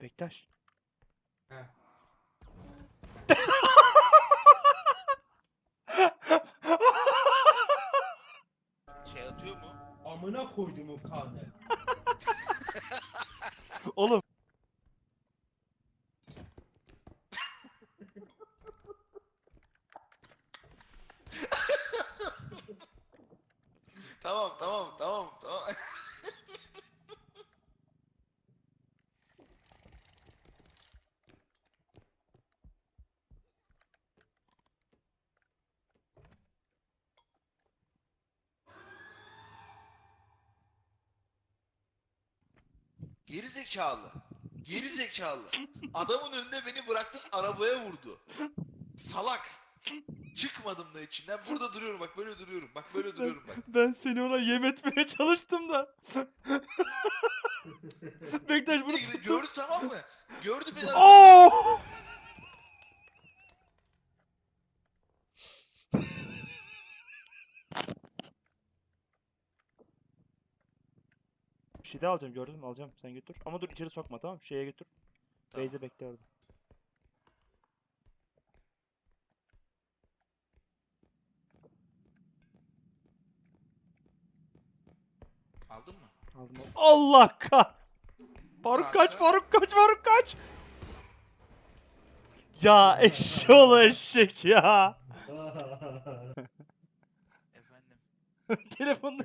Bektaş. He. Şey atıyor mu? Amına koyduğumun kanı. Oğlum. Tamam tamam tamam tamam. Geri zekalı. Geri zekalı. Adamın önünde beni bıraktın arabaya vurdu. Salak. Çıkmadım da içinden. Burada duruyorum bak böyle duruyorum. Bak böyle duruyorum bak. Ben seni ona yem etmeye çalıştım da. Bektaş bunu tuttu. gördü tamam mı? Gördü beni. Oo! Bir şey daha alacağım gördün mü? Alacağım. Sen götür. Ama dur içeri sokma tamam mı? Şeye götür. Tamam. Beyze bekle orada. Aldın mı? Aldım. al- Allah kah! Faruk kaç. Faruk kaç, Faruk kaç! Ya eşşoğlu eşek ya!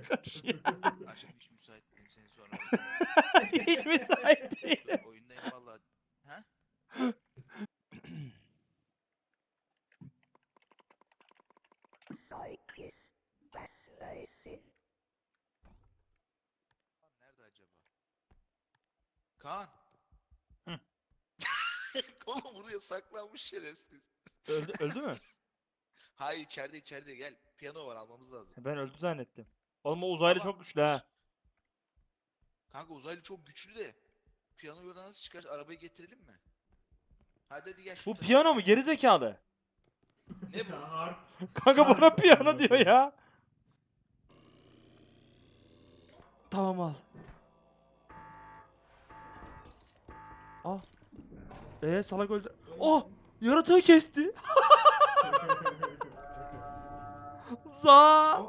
Karışıyor. Aşkım hiç müsait değilim seni sonra. Hiç müsait değil. Dur, Oyundayım valla. Ha? Kaan Nerede acaba? Kaan. Hı. Oğlum buraya saklanmış şerefsiz. Öldü, öldü mü? Hayır içeride içeride gel. Piyano var almamız lazım. Ben öldü zannettim. Oğlum o uzaylı Ama- çok güçlü ha. Kanka uzaylı çok güçlü de. Piyano yoldan nasıl çıkar? Arabayı getirelim mi? Hadi hadi gel şunu Bu taşı- piyano mu? Geri zekalı. Ne bu? Harp. Kanka bana piyano diyor ya. Tamam al. Ah. Ee salak öldü. Oh! Yaratığı kesti. Za.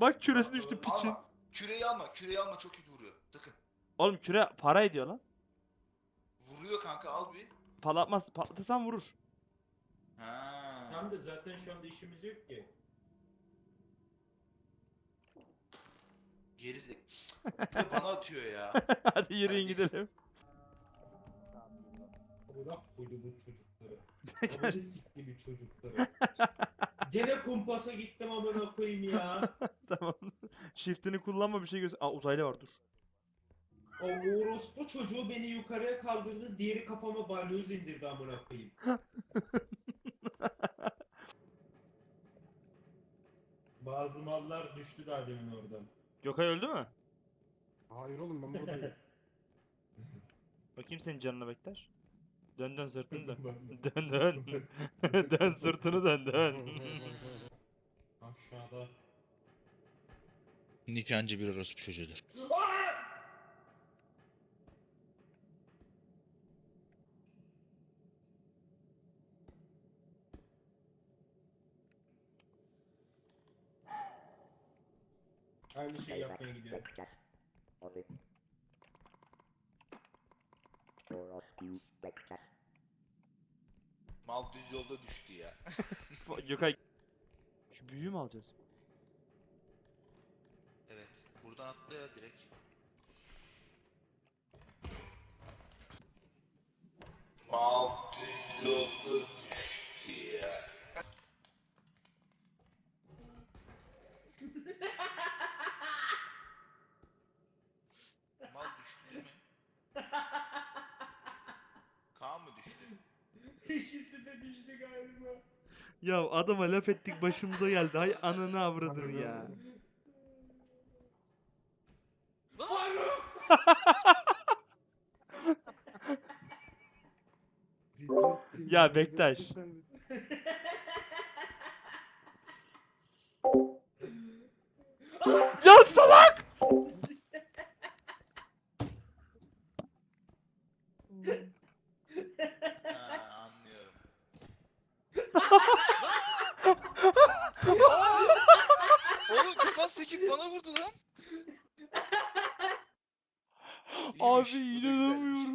Bak küresi düştü piçin. Alma. Küreyi alma. Küreyi alma çok iyi vuruyor. Takın. Oğlum küre para ediyor lan. Vuruyor kanka al bir. Patlatmaz. Patlatırsan vurur. Ha. Tam da zaten şu anda işimiz yok ki. Gerizek. Bir de bana atıyor ya. Hadi yürüyün gidelim. Bırak koyduğumun çocukları. Amına sikti bir çocukları. Gene kumpasa gittim amına koyayım ya. tamam. Shift'ini kullanma bir şey göster. Aa uzaylı var dur. O orospu çocuğu beni yukarıya kaldırdı, diğeri kafama balyoz indirdi amına koyayım. Bazı mallar düştü daha demin oradan. Gökay öldü mü? Hayır oğlum ben buradayım. Bakayım senin canına Bektaş. Dön dön sırtını dön. dön dön. dön sırtını dön dön. Aşağıda. Nikancı bir orospu çocuğudur. Aynı şey yapmaya gidiyorum. Mal düz yolda düştü ya. Fa- Gökay. Şu büyüğü mü alacağız? evet. Buradan attı ya direkt. Mal düz yolda düştü ya. Mal düştü değil mi? Kaan mı düştü? İkisi de düştü galiba. Ya adama laf ettik başımıza geldi. Hay ananı avradın ya. Ya Bektaş. Ya salak! Bana vurdu lan. Abi inanamıyorum.